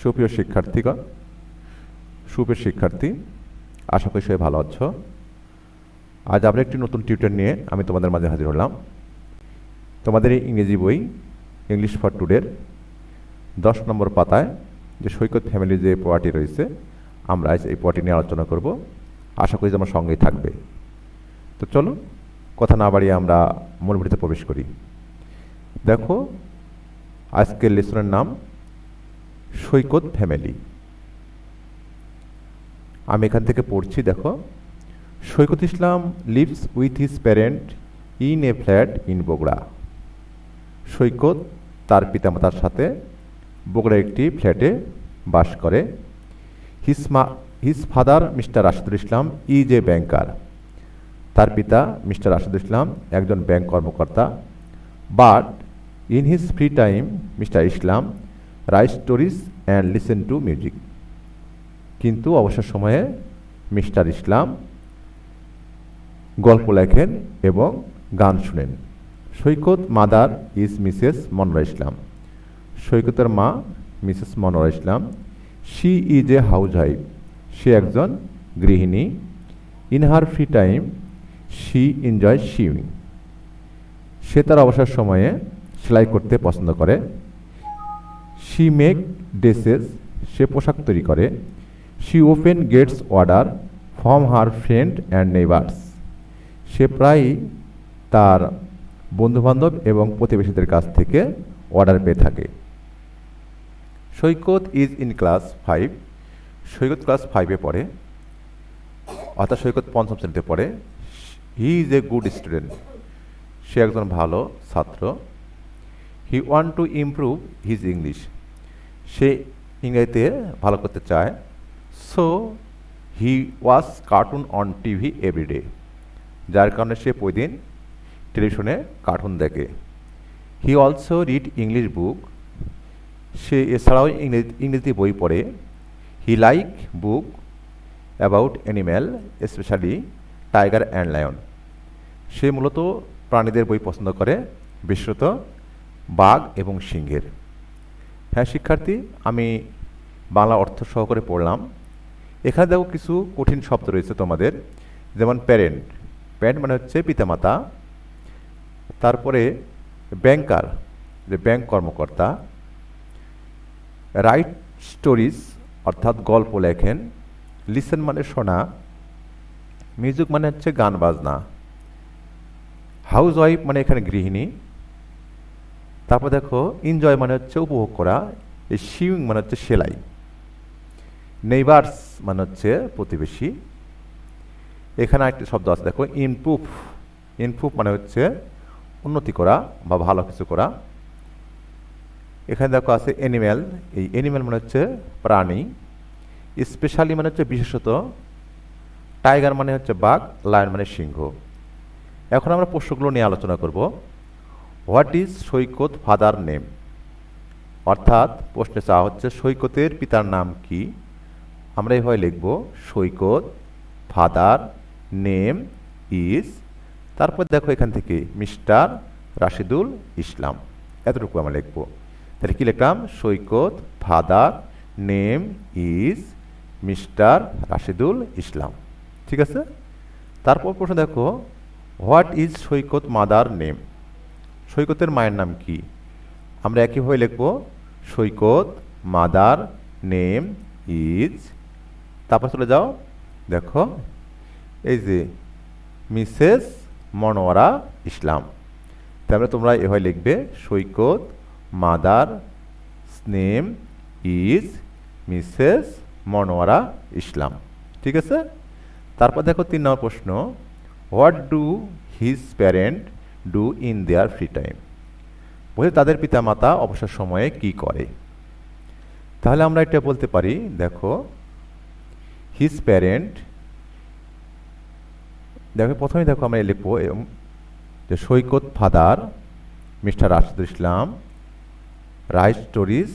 সুপ্রিয় শিক্ষার্থীগণ, সুপ্রিয় শিক্ষার্থী, আশা করি সবাই ভালো আছো। আজ আবার একটি নতুন টিউটার নিয়ে আমি তোমাদের মাঝে হাজির হলাম। তোমাদের এই ইংরেজি বই ইংলিশ ফর টুডের দশ নম্বর পাতায় যে সৈকত ফ্যামিলি যে পোয়াটি রয়েছে, আমরা আজ এই পোয়াটি নিয়ে আলোচনা করব। আশা করি যে আমার সঙ্গেই থাকবে। তো চলো, কথা না বাড়িয়ে আমরা মূল প্রবেশ করি। দেখো, আজকের লেসনের নাম সৈকত ফ্যামিলি। আমি এখান থেকে পড়ছি, দেখো। Saikat Islam lives with his parent in a flat in Bogura. Saikat তার পিতামাতার সাথে বগুড়া একটি ফ্ল্যাটে বাস করে। হিস মা, his father Mr Rashidul Islam is a banker. তার পিতা মিস্টার রাশিদুল ইসলাম একজন ব্যাংক কর্মকর্তা। But in his free time Mr Islam write stories and listen to music কিন্তু অবসর সময়ে মিস্টার ইসলাম গল্প লেখেন এবং গান শুনেন। Saikat mother is Mrs Monora Islam. সৈকতের মা Mrs Monora Islam. She is a housewife সে একজন গৃহিণী। In her free time, she enjoy sewing. সে তার অবসর সময়ে সেলাই করতে পছন্দ করে। শি মেক ড্রেসেস সে পোশাক তৈরি করে। She often gets order from her friend and neighbours সে প্রায়ই তার বন্ধুবান্ধব এবং প্রতিবেশীদের কাছ থেকে অর্ডার পেয়ে থাকে। Saikat is in class five Saikat class ফাইভে পড়ে। অর্থাৎ সৈকত পঞ্চম শ্রেণীতে পড়ে। He is a good student সে একজন ভালো ছাত্র। He want to improve his English সে ইংরেজিতে ভালো করতে চায়। So he watches cartoon on TV everyday যার কারণে সে প্রতিদিন টেলিভিশনে কার্টুন দেখে। He also read English book সে এছাড়াও ইংরেজি ইংরেজি বই পড়ে। He like book about animal specially tiger and lion সে মূলত প্রাণীদের বই পছন্দ করে, বিশেষত বাঘ এবং সিংহের। হ্যাঁ শিক্ষার্থী, আমি বাংলা অর্থ সহকারে পড়লাম। এখানে দেখো কিছু কঠিন শব্দ রয়েছে তোমাদের, যেমন প্যারেন্ট প্যারেন্ট মানে হচ্ছে পিতামাতা, তারপরে ব্যাংকার যে ব্যাংক কর্মকর্তা রাইট স্টোরিজ অর্থাৎ গল্প লেখেন লিসেন মানে শোনা মিউজিক মানে হচ্ছে গান বাজনা হাউস ওয়াইফ মানে এখানে গৃহিণী তারপর দেখো এনজয় মানে হচ্ছে উপভোগ করা, এই শিউইং মানে হচ্ছে সেলাই। নেইবার্স মানে হচ্ছে প্রতিবেশী। এখানে একটি শব্দ আছে, দেখো ইমপ্রুভ ইমপ্রুভ মানে হচ্ছে উন্নতি করা বা ভালো কিছু করা। এখানে দেখো আছে অ্যানিম্যাল এই অ্যানিম্যাল মানে হচ্ছে প্রাণী। স্পেশালি মানে হচ্ছে বিশেষত টাইগার মানে হচ্ছে বাঘ লায়ন মানে সিংহ। এখন আমরা প্রশ্নগুলো নিয়ে আলোচনা করব। What is Saikat father name অর্থাৎ প্রশ্নে চাওয়া হচ্ছে, সৈকতের পিতার নাম কি? আমরা এভাবে লিখব, সৈকত ফাদার নেম ইজ তারপর দেখো এখান থেকে মিস্টার রাশিদুল ইসলাম। এতটুকু আমরা লিখব। তাহলে কি লিখলাম? Saikat father name is Mr Rashidul Islam. ঠিক আছে? তারপর প্রশ্ন দেখো what is Saikat mother name সৈকতের মায়ের নাম কি? আমরা একইভাবে লিখব, সৈকত, মাদার, নেম, ইজ। তারপর চলে যাও, দেখো, এই যে মিসেস মনোয়ারা ইসলাম। তারপরে তোমরা এভাবে লিখবে, Saikat, mother, name, is, Mrs Monoara Islam. ঠিক আছে? তারপর দেখো তিন নম্বর প্রশ্ন, what do his parent do in their free time বলছে, তাদের পিতামাতা অবসর সময়ে কি করে? তাহলে আমরা এটা বলতে পারি, দেখো হিজ প্যারেন্ট দেখো প্রথমে দেখো আমরা লিখব যে Saikat father, Mr Rashidul Islam write stories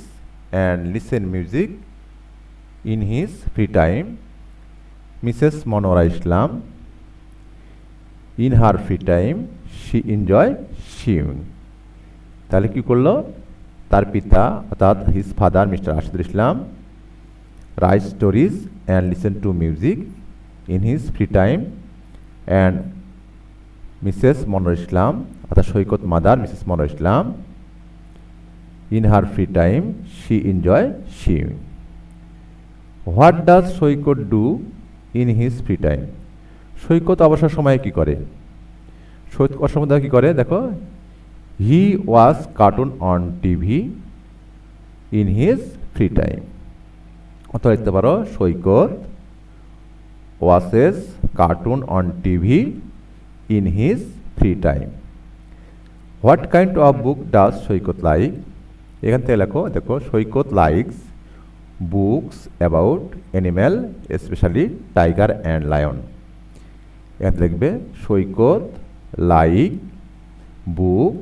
and listen music in his free time Mrs Monora Islam in her free time she enjoy sewing তাহলে কি করল? তার পিতা, অর্থাৎ his father Mr Rashidul Islam, write stories and listen to music in his free time and Mrs Monor Islam, অর্থাৎ Saikat mother Mrs Monor Islam in her free time she enjoy swimming what does Saikat do in his free time Saikat অবসর সময়ে কি করে? অবসর সময়ে কি করে? দেখো। He watches cartoon on TV in his free time অথবা লিখতে পারো? Saikat watches cartoon on TV in his free time what kind of book does Saikat like এখান থেকে লেখো, দেখো, Saikat likes books about animal specially tiger and lion এখানে লিখবে Saikat like book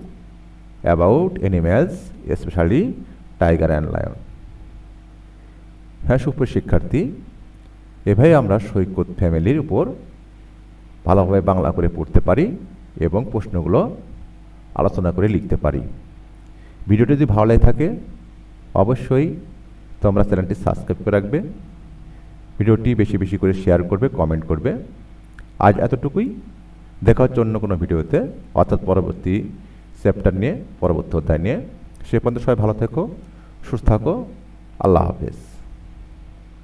about animals specially tiger and lion হ্যাঁ সুপ্রিয় শিক্ষার্থী এভাবে আমরা সৈকত ফ্যামিলির উপর ভালোভাবে বাংলা করে পড়তে পারি এবং প্রশ্নগুলো আলোচনা করে লিখতে পারি। ভিডিওটি যদি ভালো লাগে থাকে, অবশ্যই তোমরা চ্যানেলটি সাবস্ক্রাইব করে রাখবে। ভিডিওটি বেশি বেশি করে শেয়ার করবে, কমেন্ট করবে। আজ এতটুকুই। দেখা জন্য কোনো ভিডিওতে, অর্থাৎ পরবর্তী চ্যাপ্টার নিয়ে, পরবর্তী অধ্যায় নিয়ে, সে পর্যন্ত সবাই ভালো থেকো, সুস্থ থাকো, আল্লাহ হাফেজ।